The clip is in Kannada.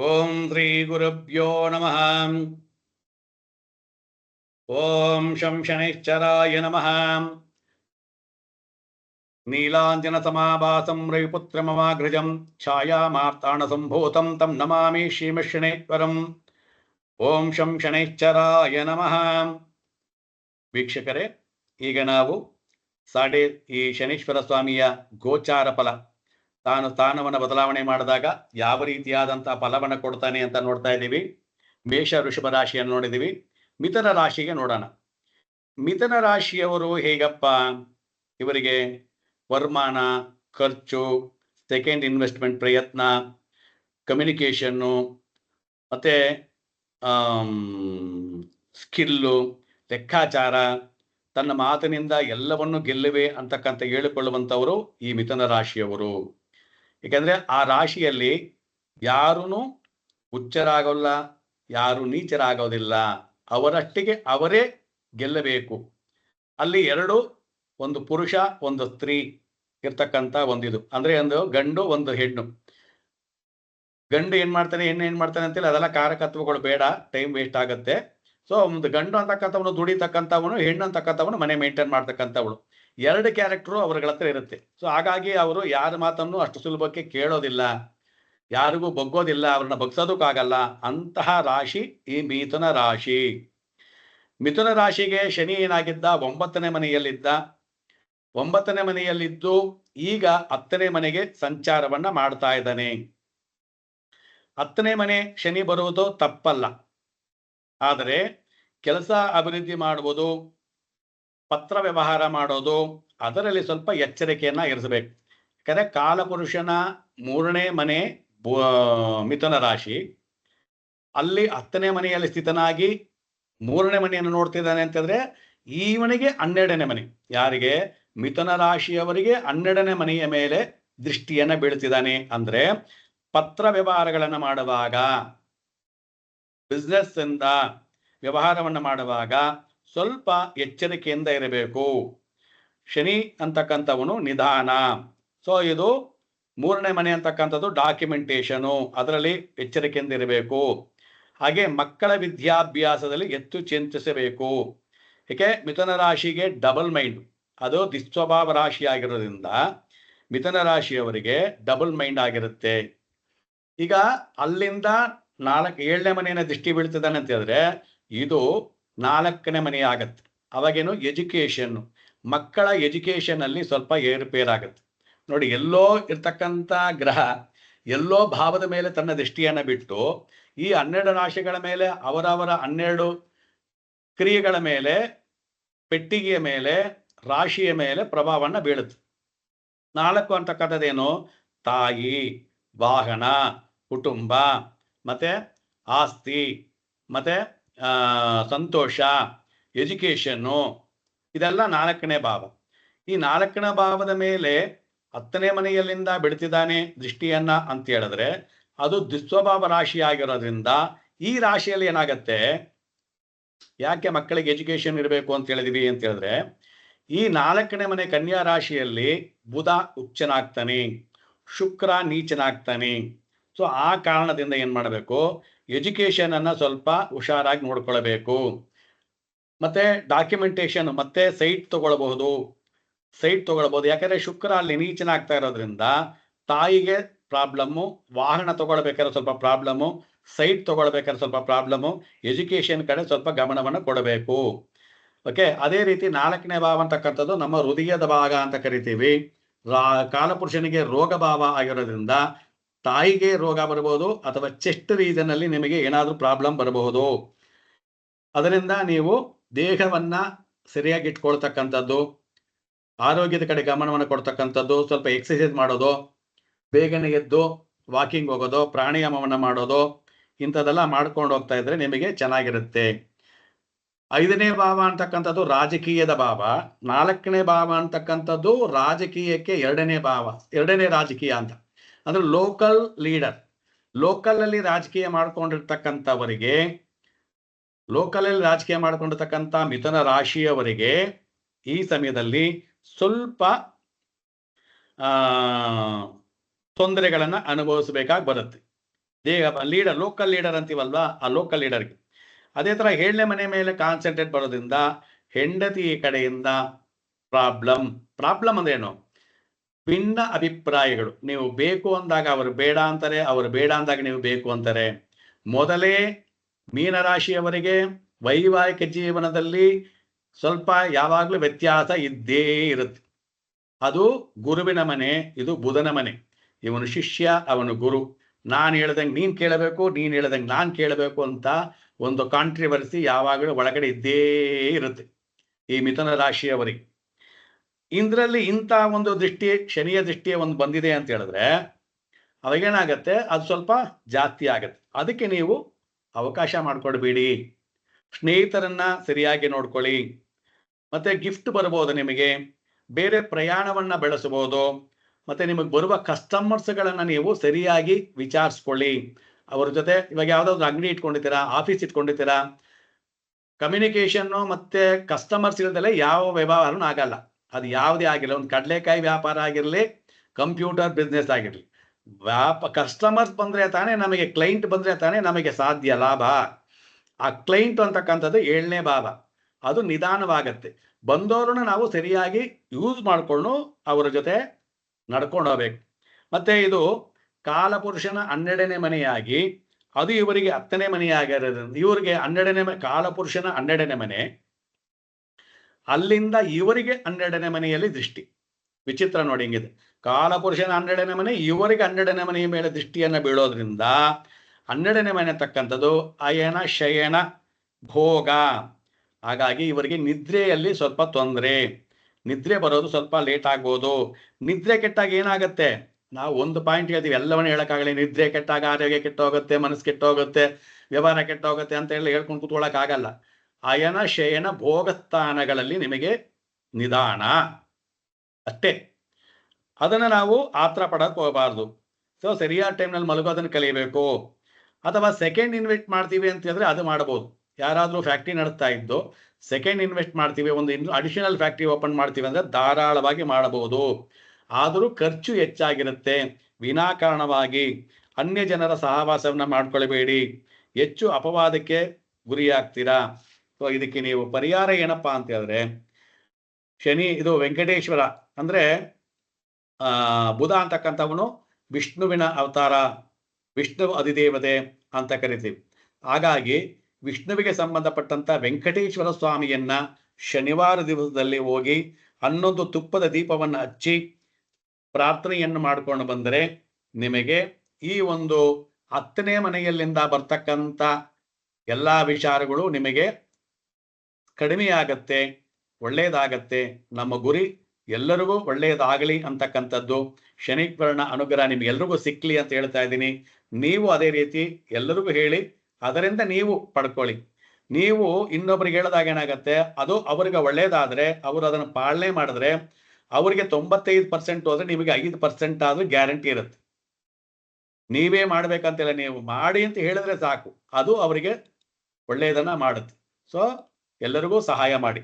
ಓಂ ಶ್ರೀ ಗುರುಭ್ಯೋ ನಮಃ ಓಂ ಶಂ ಶನೈಶ್ಚರಾಯ ನಮಃ ಛಾಯಾಮಾರ್ತಾಣಸಂಭೂತಂ तं ಸಂಭೂತಂ ತಂ ನಮಾಮಿ ಶ್ರೀಮಶನೇಶ್ವರಂ ಓಂ ಶಂ ಶನೈಶ್ಚರಾಯ ನಮಃ ವೀಕ್ಷಕರೇ ಈಗ ನಾವು ಸಾಡೆ ಈ ಶನೀಶ್ವರ ಸ್ವಾಮಿಯ ಗೋಚಾರ ಫಲ ತಾನು ಸ್ಥಾನವನ್ನು ಬದಲಾವಣೆ ಮಾಡಿದಾಗ ಯಾವ ರೀತಿಯಾದಂತಹ ಫಲವನ್ನು ಕೊಡ್ತಾನೆ ಅಂತ ನೋಡ್ತಾ ಇದ್ದೀವಿ. ಮೇಷ ಋಷಭ ರಾಶಿಯನ್ನು ನೋಡಿದೀವಿ ಮಿಥುನ ರಾಶಿಗೆ ನೋಡೋಣ. ಮಿಥುನ ರಾಶಿಯವರು ಹೇಗಪ್ಪ? ಇವರಿಗೆ ವರ್ಮಾನ, ಖರ್ಚು ಸೆಕೆಂಡ್ ಇನ್ವೆಸ್ಟ್ಮೆಂಟ್ ಪ್ರಯತ್ನ ಕಮ್ಯುನಿಕೇಷನ್ನು ಮತ್ತೆ ಸ್ಕಿಲ್ಲು ಲೆಕ್ಕಾಚಾರ, ತನ್ನ ಮಾತಿನಿಂದ ಎಲ್ಲವನ್ನು ಗೆಲ್ಲುವೆ ಅಂತಕ್ಕಂಥ ಹೇಳಿಕೊಳ್ಳುವಂಥವರು ಈ ಮಿಥುನ ರಾಶಿಯವರು. ಏಕೆಂದ್ರೆ ಆ ರಾಶಿಯಲ್ಲಿ ಯಾರೂ ಹುಚ್ಚರಾಗಲ್ಲ, ಯಾರು ನೀಚರಾಗೋದಿಲ್ಲ. ಅವರಷ್ಟಿಗೆ ಅವರೇ ಗೆಲ್ಲಬೇಕು. ಅಲ್ಲಿ ಎರಡು, ಒಂದು ಪುರುಷ, ಒಂದು ಸ್ತ್ರೀ ಇರ್ತಕ್ಕಂಥ ಒಂದಿದು. ಅಂದ್ರೆ ಒಂದು ಗಂಡು, ಒಂದು ಹೆಣ್ಣು. ಗಂಡು ಏನ್ ಮಾಡ್ತಾನೆ, ಹೆಣ್ಣು ಏನ್ ಮಾಡ್ತಾನೆ ಅಂತೇಳಿ ಅದೆಲ್ಲ ಕಾರಕತ್ವಗಳು ಬೇಡ ಟೈಮ್ ವೇಸ್ಟ್ ಆಗುತ್ತೆ. ಸೊ ಒಂದು ಗಂಡು ಅಂತಕ್ಕಂಥವನು ದುಡಿತಕ್ಕಂಥವನು, ಹೆಣ್ಣು ಅಂತಕ್ಕಂಥವನು ಮನೆ ಮೇಂಟೈನ್ ಮಾಡ್ತಕ್ಕಂಥವಳು. ಎರಡು ಕ್ಯಾರೆಕ್ಟ್ರು ಅವರುಗಳ ಹತ್ರ ಇರುತ್ತೆ. ಸೊ ಹಾಗಾಗಿ ಅವರು ಯಾರ ಮಾತನ್ನು ಅಷ್ಟು ಸುಲಭಕ್ಕೆ ಕೇಳೋದಿಲ್ಲ. ಯಾರಿಗೂ ಬಗ್ಗೋದಿಲ್ಲ, ಅವ್ರನ್ನ ಬಗ್ಸೋದಕ್ಕಾಗಲ್ಲ. ಅಂತಹ ರಾಶಿ ಈ ಮಿಥುನ ರಾಶಿ. ಮಿಥುನ ರಾಶಿಗೆ ಶನಿ ಏನಾಗಿದ್ದ? ಒಂಬತ್ತನೇ ಮನೆಯಲ್ಲಿದ್ದ. ಒಂಬತ್ತನೇ ಮನೆಯಲ್ಲಿದ್ದು ಈಗ ಹತ್ತನೇ ಮನೆಗೆ ಸಂಚಾರವನ್ನ ಮಾಡ್ತಾ ಇದ್ದಾನೆ. ಹತ್ತನೇ ಮನೆ ಶನಿ ಬರುವುದು ತಪ್ಪಲ್ಲ. ಆದರೆ ಕೆಲಸ ಅಭಿವೃದ್ಧಿ ಮಾಡುವುದು ಪತ್ರ ವ್ಯವಹಾರ ಮಾಡೋದು, ಅದರಲ್ಲಿ ಸ್ವಲ್ಪ ಎಚ್ಚರಿಕೆಯನ್ನ ಇರಿಸಬೇಕು. ಯಾಕಂದ್ರೆ ಕಾಲಪುರುಷನ ಮೂರನೇ ಮನೆ ಮಿಥುನ ರಾಶಿ. ಅಲ್ಲಿ ಹತ್ತನೇ ಮನೆಯಲ್ಲಿ ಸ್ಥಿತನಾಗಿ ಮೂರನೇ ಮನೆಯನ್ನು ನೋಡ್ತಿದ್ದಾನೆ ಅಂತಂದ್ರೆ ಈವನಿಗೆ ಹನ್ನೆರಡನೇ ಮನೆ. ಯಾರಿಗೆ? ಮಿಥುನ ರಾಶಿಯವರಿಗೆ ಹನ್ನೆರಡನೇ ಮನೆಯ ಮೇಲೆ ದೃಷ್ಟಿಯನ್ನ ಬೀಳ್ತಿದ್ದಾನೆ. ಅಂದ್ರೆ ಪತ್ರ ವ್ಯವಹಾರಗಳನ್ನು ಮಾಡುವಾಗ ಬಿಸ್ನೆಸ್ ಇಂದ ವ್ಯವಹಾರವನ್ನು ಮಾಡುವಾಗ ಸ್ವಲ್ಪ ಎಚ್ಚರಿಕೆಯಿಂದ ಇರಬೇಕು. ಶನಿ ಅಂತಕ್ಕಂಥವನು ನಿಧಾನ. ಸೊ ಇದು ಮೂರನೇ ಮನೆ ಅಂತಕ್ಕಂಥದ್ದು ಡಾಕ್ಯುಮೆಂಟೇಶನು ಅದರಲ್ಲಿ ಎಚ್ಚರಿಕೆಯಿಂದ ಇರಬೇಕು. ಹಾಗೆ ಮಕ್ಕಳ ವಿದ್ಯಾಭ್ಯಾಸದಲ್ಲಿ ಎತ್ತು ಚಿಂತಿಸಬೇಕು. ಏಕೆ? ಮಿಥುನ ರಾಶಿಗೆ ಡಬಲ್ ಮೈಂಡ್ ಅದು ದುಸ್ವಭಾವ ರಾಶಿ ಆಗಿರೋದ್ರಿಂದ ಮಿಥುನ ರಾಶಿಯವರಿಗೆ ಡಬಲ್ ಮೈಂಡ್ ಆಗಿರುತ್ತೆ. ಈಗ ಅಲ್ಲಿಂದ ನಾಲ್ಕು ಏಳನೇ ಮನೆಯ ದೃಷ್ಟಿ ಬೀಳ್ತಿದ್ದಾನೆ ಅಂತ ಹೇಳಿದ್ರೆ ಇದು ನಾಲ್ಕನೇ ಮನೆ ಆಗತ್ತೆ. ಅವಾಗೇನು ಎಜುಕೇಷನ್ನು ಮಕ್ಕಳ ಎಜುಕೇಷನಲ್ಲಿ ಸ್ವಲ್ಪ ಏರುಪೇರಾಗತ್ತೆ. ನೋಡಿ, ಎಲ್ಲೋ ಇರ್ತಕ್ಕಂಥ ಗ್ರಹ ಎಲ್ಲೋ ಭಾವದ ಮೇಲೆ ತನ್ನ ದೃಷ್ಟಿಯನ್ನ ಬಿಟ್ಟು, ಈ ಹನ್ನೆರಡು ರಾಶಿಗಳ ಮೇಲೆ, ಅವರವರ ಹನ್ನೆರಡು ಕ್ರಿಯೆಗಳ ಮೇಲೆ, ಪೆಟ್ಟಿಗೆಯ ಮೇಲೆ, ರಾಶಿಯ ಮೇಲೆ ಪ್ರಭಾವವನ್ನು ಬೀಳುತ್ತೆ. ನಾಲ್ಕು ಅಂತಕ್ಕಂಥದ್ದೇನು? ತಾಯಿ, ವಾಹನ, ಕುಟುಂಬ, ಮತ್ತೆ ಆಸ್ತಿ, ಮತ್ತೆ ಸಂತೋಷ ಎಜುಕೇಶನ್ನು ಇದೆಲ್ಲ ನಾಲ್ಕನೇ ಭಾವ. ಈ ನಾಲ್ಕನೇ ಭಾವದ ಮೇಲೆ ಹತ್ತನೇ ಮನೆಯಲ್ಲಿಂದ ಬಿಡ್ತಿದ್ದಾನೆ ದೃಷ್ಟಿಯನ್ನ ಅಂತ ಹೇಳಿದ್ರೆ ಅದು ದುಸ್ವಭಾವ ರಾಶಿ ಆಗಿರೋದ್ರಿಂದ ಈ ರಾಶಿಯಲ್ಲಿ ಏನಾಗತ್ತೆ? ಯಾಕೆ ಮಕ್ಕಳಿಗೆ ಎಜುಕೇಶನ್ ಇರಬೇಕು ಅಂತ ಹೇಳಿದಿವಿ ಅಂತ ಹೇಳಿದ್ರೆ ಈ ನಾಲ್ಕನೇ ಮನೆ ಕನ್ಯಾ ರಾಶಿಯಲ್ಲಿ ಬುಧ ಉಚ್ಚನಾಗ್ತಾನೆ, ಶುಕ್ರ ನೀಚನಾಗ್ತಾನೆ ಸೊ ಆ ಕಾರಣದಿಂದ ಏನ್ ಮಾಡಬೇಕು? ಎಜುಕೇಶನ್ ಅನ್ನ ಸ್ವಲ್ಪ ಹುಷಾರಾಗಿ ನೋಡ್ಕೊಳ್ಬೇಕು. ಮತ್ತೆ ಡಾಕ್ಯುಮೆಂಟೇಶನ್ ಮತ್ತೆ ಸೈಟ್ ತಗೊಳ್ಬಹುದು. ಸೈಟ್ ತಗೊಳ್ಬಹುದು. ಯಾಕಂದ್ರೆ ಶುಕ್ರ ಅಲ್ಲಿ ನೀಚನಾಗ್ತಾ ಇರೋದ್ರಿಂದ ತಾಯಿಗೆ ಪ್ರಾಬ್ಲಮ್ಮು ವಾಹನ ತಗೊಳ್ಬೇಕಾದ್ರೆ ಸ್ವಲ್ಪ ಪ್ರಾಬ್ಲಮ್ಮು ಸೈಟ್ ತಗೊಳ್ಬೇಕಾದ್ರೆ ಸ್ವಲ್ಪ ಪ್ರಾಬ್ಲಮ್ಮು ಎಜುಕೇಶನ್ ಕಡೆ ಸ್ವಲ್ಪ ಗಮನವನ್ನು ಕೊಡಬೇಕು. ಓಕೆ ಅದೇ ರೀತಿ ನಾಲ್ಕನೇ ಭಾವ ಅಂತಕ್ಕಂಥದ್ದು ನಮ್ಮ ಹೃದಯದ ಭಾಗ ಅಂತ ಕರಿತೀವಿ. ಕಾಲಪುರುಷನಿಗೆ ರೋಗ ಭಾವ ಆಗಿರೋದ್ರಿಂದ ತಾಯಿಗೆ ರೋಗ ಬರಬಹುದು ಅಥವಾ ಚೆಸ್ಟ್ ರೀಸನ್ ಅಲ್ಲಿ ನಿಮಗೆ ಏನಾದರೂ ಪ್ರಾಬ್ಲಮ್ ಬರಬಹುದು. ಅದರಿಂದ ನೀವು ದೇಹವನ್ನ ಸರಿಯಾಗಿ ಇಟ್ಕೊಳ್ತಕ್ಕಂಥದ್ದು, ಆರೋಗ್ಯದ ಕಡೆ ಗಮನವನ್ನು ಕೊಡ್ತಕ್ಕಂಥದ್ದು, ಸ್ವಲ್ಪ ಎಕ್ಸಸೈಸ್ ಮಾಡೋದು, ಬೇಗನೆ ಎದ್ದು ವಾಕಿಂಗ್ ಹೋಗೋದು, ಪ್ರಾಣಾಯಾಮವನ್ನು ಮಾಡೋದು, ಇಂಥದ್ದೆಲ್ಲ ಮಾಡ್ಕೊಂಡು ಹೋಗ್ತಾ ಇದ್ರೆ ನಿಮಗೆ ಚೆನ್ನಾಗಿರುತ್ತೆ. ಐದನೇ ಭಾವ ಅಂತಕ್ಕಂಥದ್ದು ರಾಜಕೀಯದ ಭಾವ. ನಾಲ್ಕನೇ ಭಾವ ಅಂತಕ್ಕಂಥದ್ದು ರಾಜಕೀಯಕ್ಕೆ ಎರಡನೇ ಭಾವ, ಎರಡನೇ ರಾಜಕೀಯ ಅಂತ. ಅಂದ್ರೆ ಲೋಕಲ್ ಲೀಡರ್ ಲೋಕಲ್ ಅಲ್ಲಿ ರಾಜಕೀಯ ಮಾಡ್ಕೊಂಡಿರ್ತಕ್ಕಂಥವರಿಗೆ ಲೋಕಲ್ ಅಲ್ಲಿ ರಾಜಕೀಯ ಮಾಡ್ಕೊಂಡಿರ್ತಕ್ಕಂಥ ಮಿಥುನ ರಾಶಿಯವರಿಗೆ ಈ ಸಮಯದಲ್ಲಿ ಸ್ವಲ್ಪ ತೊಂದರೆಗಳನ್ನ ಅನುಭವಿಸಬೇಕಾಗಿ ಬರುತ್ತೆ. ದೇಹ ಲೀಡರ್ ಲೋಕಲ್ ಲೀಡರ್ ಅಂತೀವಲ್ವಾ? ಆ ಲೋಕಲ್ ಲೀಡರ್ಗೆ ಅದೇ ತರ ಏಳನೇ ಮನೆ ಮೇಲೆ ಕಾನ್ಸಂಟ್ರೇಟ್ ಬರೋದ್ರಿಂದ ಹೆಂಡತಿ ಕಡೆಯಿಂದ ಪ್ರಾಬ್ಲಮ್ ಪ್ರಾಬ್ಲಮ್ ಅಂದ್ರೆ ಏನು? ಭಿನ್ನ ಅಭಿಪ್ರಾಯಗಳು. ನೀವು ಬೇಕು ಅಂದಾಗ ಅವರು ಬೇಡ ಅಂತಾರೆ, ಅವರು ಬೇಡ ಅಂದಾಗ ನೀವು ಬೇಕು ಅಂತಾರೆ. ಮೊದಲೇ ಮೀನರಾಶಿಯವರಿಗೆ ವೈವಾಹಿಕ ಜೀವನದಲ್ಲಿ ಸ್ವಲ್ಪ ಯಾವಾಗಲೂ ವ್ಯತ್ಯಾಸ ಇದ್ದೇ ಇರುತ್ತೆ. ಅದು ಗುರುವಿನ ಮನೆ, ಇದು ಬುಧನ ಮನೆ. ಇವನು ಶಿಷ್ಯ, ಅವನು ಗುರು. ನಾನು ಹೇಳ್ದಂಗೆ ನೀನು ಕೇಳಬೇಕು, ನೀನು ಹೇಳ್ದಂಗೆ ನಾನು ಕೇಳಬೇಕು ಅಂತ ಒಂದು ಕಾಂಟ್ರಿವರ್ಸಿ ಯಾವಾಗಲೂ ಒಳಗಡೆ ಇದ್ದೇ ಇರುತ್ತೆ. ಈ ಮಿಥುನ ರಾಶಿಯವರಿಗೆ. ಇಂದ್ರಲ್ಲಿ ಇಂಥ ಒಂದು ದೃಷ್ಟಿ, ಶನಿಯ ದೃಷ್ಟಿಯ ಒಂದು ಬಂದಿದೆ ಅಂತ ಹೇಳಿದ್ರೆ ಅವಾಗೇನಾಗತ್ತೆ? ಅದು ಸ್ವಲ್ಪ ಜಾಸ್ತಿ ಆಗತ್ತೆ. ಅದಕ್ಕೆ ನೀವು ಅವಕಾಶ ಮಾಡಿಕೊಡ್ಬೇಡಿ ಸ್ನೇಹಿತರನ್ನ ಸರಿಯಾಗಿ ನೋಡ್ಕೊಳ್ಳಿ. ಮತ್ತೆ ಗಿಫ್ಟ್ ಬರ್ಬೋದು ನಿಮಗೆ. ಬೇರೆ ಪ್ರಯಾಣವನ್ನ ಬೆಳೆಸಬಹುದು ಮತ್ತೆ ನಿಮಗೆ ಬರುವ ಕಸ್ಟಮರ್ಸ್ಗಳನ್ನ ನೀವು ಸರಿಯಾಗಿ ವಿಚಾರಿಸ್ಕೊಳ್ಳಿ. ಅವ್ರ ಜೊತೆ ಇವಾಗ ಯಾವ್ದಾದ್ರು ಅಂಗಡಿ ಇಟ್ಕೊಂಡಿದ್ದೀರಾ? ಆಫೀಸ್ ಇಟ್ಕೊಂಡಿದ್ದೀರಾ? ಕಮ್ಯುನಿಕೇಶನ್ನು ಮತ್ತೆ ಕಸ್ಟಮರ್ಸ್ ಇಲ್ದಲೆ ಯಾವ ವ್ಯವಹಾರನೂ ಆಗಲ್ಲ. ಅದು ಯಾವುದೇ ಆಗಿರಲಿ, ಒಂದು ಕಡಲೆಕಾಯಿ ವ್ಯಾಪಾರ ಆಗಿರಲಿ ಕಂಪ್ಯೂಟರ್ ಬಿಸ್ನೆಸ್ ಆಗಿರಲಿ, ವ್ಯಾಪ ಕಸ್ಟಮರ್ಸ್ ಬಂದರೆ ತಾನೇ ನಮಗೆ ಕ್ಲೈಂಟ್ ಬಂದರೆ ತಾನೇ ನಮಗೆ ಸಾಧ್ಯ ಲಾಭ. ಆ ಕ್ಲೈಂಟ್ ಅಂತಕ್ಕಂಥದ್ದು ಏಳನೇ ಭಾವ. ಅದು ನಿಧಾನವಾಗತ್ತೆ. ಬಂದವರನ್ನ ನಾವು ಸರಿಯಾಗಿ ಯೂಸ್ ಮಾಡಿಕೊಂಡು ಅವರ ಜೊತೆ ನಡ್ಕೊಂಡು ಹೋಗ್ಬೇಕು. ಮತ್ತೆ ಇದು ಕಾಲಪುರುಷನ ಹನ್ನೆರಡನೇ ಮನೆಯಾಗಿ, ಅದು ಇವರಿಗೆ ಹತ್ತನೇ ಮನೆಯಾಗಿರೋದ್ರಿಂದ, ಇವರಿಗೆ ಹನ್ನೆರಡನೇ ಕಾಲಪುರುಷನ ಹನ್ನೆರಡನೇ ಮನೆ. ಅಲ್ಲಿಂದ ಇವರಿಗೆ ಹನ್ನೆರಡನೇ ಮನೆಯಲ್ಲಿ ದೃಷ್ಟಿ. ವಿಚಿತ್ರ ನೋಡಿ ಹಿಂಗಿದೆ. ಕಾಲಪುರುಷನ ಹನ್ನೆರಡನೇ ಮನೆ, ಇವರಿಗೆ ಹನ್ನೆರಡನೇ ಮನೆಯ ಮೇಲೆ ದೃಷ್ಟಿಯನ್ನ ಬೀಳೋದ್ರಿಂದ ಹನ್ನೆರಡನೇ ಮನೆ ತಕ್ಕಂಥದ್ದು ಅಯನ, ಶಯನ, ಭೋಗ. ಹಾಗಾಗಿ ಇವರಿಗೆ ನಿದ್ರೆಯಲ್ಲಿ ಸ್ವಲ್ಪ ತೊಂದರೆ. ನಿದ್ರೆ ಬರೋದು ಸ್ವಲ್ಪ ಲೇಟ್ ಆಗ್ಬೋದು ನಿದ್ರೆ ಕೆಟ್ಟಾಗ ಏನಾಗುತ್ತೆ? ನಾವು ಒಂದು ಪಾಯಿಂಟ್ ಹೇಳ್ತೀವಿ, ಎಲ್ಲವನ್ನೂ ಹೇಳೋಕ್ಕಾಗಲಿ ನಿದ್ರೆ ಕೆಟ್ಟಾಗ ಆರೋಗ್ಯ ಕೆಟ್ಟೋಗುತ್ತೆ, ಮನಸ್ಸು ಕೆಟ್ಟೋಗುತ್ತೆ, ವ್ಯವಹಾರ ಕೆಟ್ಟೋಗುತ್ತೆ ಅಂತ ಹೇಳಿ ಹೇಳ್ಕೊಂಡು ಕೂತ್ಕೊಳ್ಳೋಕೆ ಆಗಲ್ಲ ಅಯನ ಶಯನ, ಭೋಗಸ್ಥಾನಗಳಲ್ಲಿ ನಿಮಗೆ ನಿಧಾನ. ಅಷ್ಟೇ. ಅದನ್ನು ನಾವು ಆತ್ರ ಪಡಕ್ಕೆ ಹೋಗಬಾರ್ದು. ಸೊ ಸರಿಯಾದ ಟೈಮ್ನಲ್ಲಿ ಮಲಗೋದನ್ನು ಕಲಿಬೇಕು. ಅಥವಾ ಸೆಕೆಂಡ್ ಇನ್ವೆಸ್ಟ್ ಮಾಡ್ತೀವಿ ಅಂತ ಅದು ಮಾಡ್ಬೋದು. ಯಾರಾದರೂ ಫ್ಯಾಕ್ಟ್ರಿ ನಡೆಸ್ತಾ ಇದ್ದು ಸೆಕೆಂಡ್ ಇನ್ವೆಸ್ಟ್ ಮಾಡ್ತೀವಿ, ಒಂದು ಇನ್ ಅಡಿಷನಲ್ ಫ್ಯಾಕ್ಟ್ರಿ ಓಪನ್ ಮಾಡ್ತೀವಿ ಅಂದರೆ ಧಾರಾಳವಾಗಿ ಮಾಡಬಹುದು. ಆದರೂ ಖರ್ಚು ಹೆಚ್ಚಾಗಿರುತ್ತೆ. ವಿನಾಕಾರಣವಾಗಿ ಅನ್ಯ ಜನರ ಸಹವಾಸವನ್ನು ಮಾಡ್ಕೊಳ್ಬೇಡಿ. ಹೆಚ್ಚು ಅಪವಾದಕ್ಕೆ ಗುರಿಯಾಗ್ತೀರಾ? ಸೊ ಇದಕ್ಕೆ ನೀವು ಪರಿಹಾರ ಏನಪ್ಪಾ ಅಂತ ಹೇಳಿದ್ರೆ, ಶನಿ ಇದು ವೆಂಕಟೇಶ್ವರ ಅಂದ್ರೆ, ಆ, ಬುಧ ಅಂತಕ್ಕಂಥವನು ವಿಷ್ಣುವಿನ ಅವತಾರ, ವಿಷ್ಣು ಅಧಿದೇವತೆ ಅಂತ ಕರಿತೀವಿ. ಹಾಗಾಗಿ ವಿಷ್ಣುವಿಗೆ ಸಂಬಂಧಪಟ್ಟಂತ ವೆಂಕಟೇಶ್ವರ ಸ್ವಾಮಿಯನ್ನ ಶನಿವಾರ ದಿವಸದಲ್ಲಿ ಹೋಗಿ ಹನ್ನೊಂದು ತುಪ್ಪದ ದೀಪವನ್ನು ಹಚ್ಚಿ ಪ್ರಾರ್ಥನೆಯನ್ನು ಮಾಡಿಕೊಂಡು ಬಂದರೆ ನಿಮಗೆ ಈ ಒಂದು ಹತ್ತನೇ ಮನೆಯಲ್ಲಿಂದ ಬರ್ತಕ್ಕಂಥ ಎಲ್ಲಾ ವಿಚಾರಗಳು ನಿಮಗೆ ಕಡಿಮೆಯಾಗತ್ತೆ ಒಳ್ಳೆಯದಾಗತ್ತೆ ನಮ್ಮ ಗುರಿ ಎಲ್ಲರಿಗೂ ಒಳ್ಳೆಯದಾಗಲಿ ಅಂತಕ್ಕಂಥದ್ದು. ಶನಿಗ್ರಹಣ ಅನುಗ್ರಹ ನಿಮ್ಗೆಲ್ರಿಗೂ ಸಿಕ್ಕಲಿ ಅಂತ ಹೇಳ್ತಾ ಇದ್ದೀನಿ. ನೀವು ಅದೇ ರೀತಿ ಎಲ್ಲರಿಗೂ ಹೇಳಿ, ಅದರಿಂದ ನೀವು ಪಡ್ಕೊಳ್ಳಿ. ನೀವು ಇನ್ನೊಬ್ರಿಗೆ ಹೇಳಿದಾಗ ಏನಾಗತ್ತೆ, ಅದು ಅವ್ರಿಗೆ ಒಳ್ಳೇದಾದ್ರೆ, ಅವರು ಅದನ್ನು ಪಾಲನೆ ಮಾಡಿದ್ರೆ ಅವರಿಗೆ ತೊಂಬತ್ತೈದು ಪರ್ಸೆಂಟ್ ಹೋದ್ರೆ ನಿಮಗೆ ಐದು ಪರ್ಸೆಂಟ್ ಆದ್ರೂ ಗ್ಯಾರಂಟಿ ಇರುತ್ತೆ. ನೀವೇ ಮಾಡ್ಬೇಕಂತಿಲ್ಲ ನೀವು ಮಾಡಿ ಅಂತ ಹೇಳಿದ್ರೆ ಸಾಕು. ಅದು ಅವರಿಗೆ ಒಳ್ಳೆಯದನ್ನ ಮಾಡುತ್ತೆ. ಸೊ ಎಲ್ಲರಿಗೂ ಸಹಾಯ ಮಾಡಿ.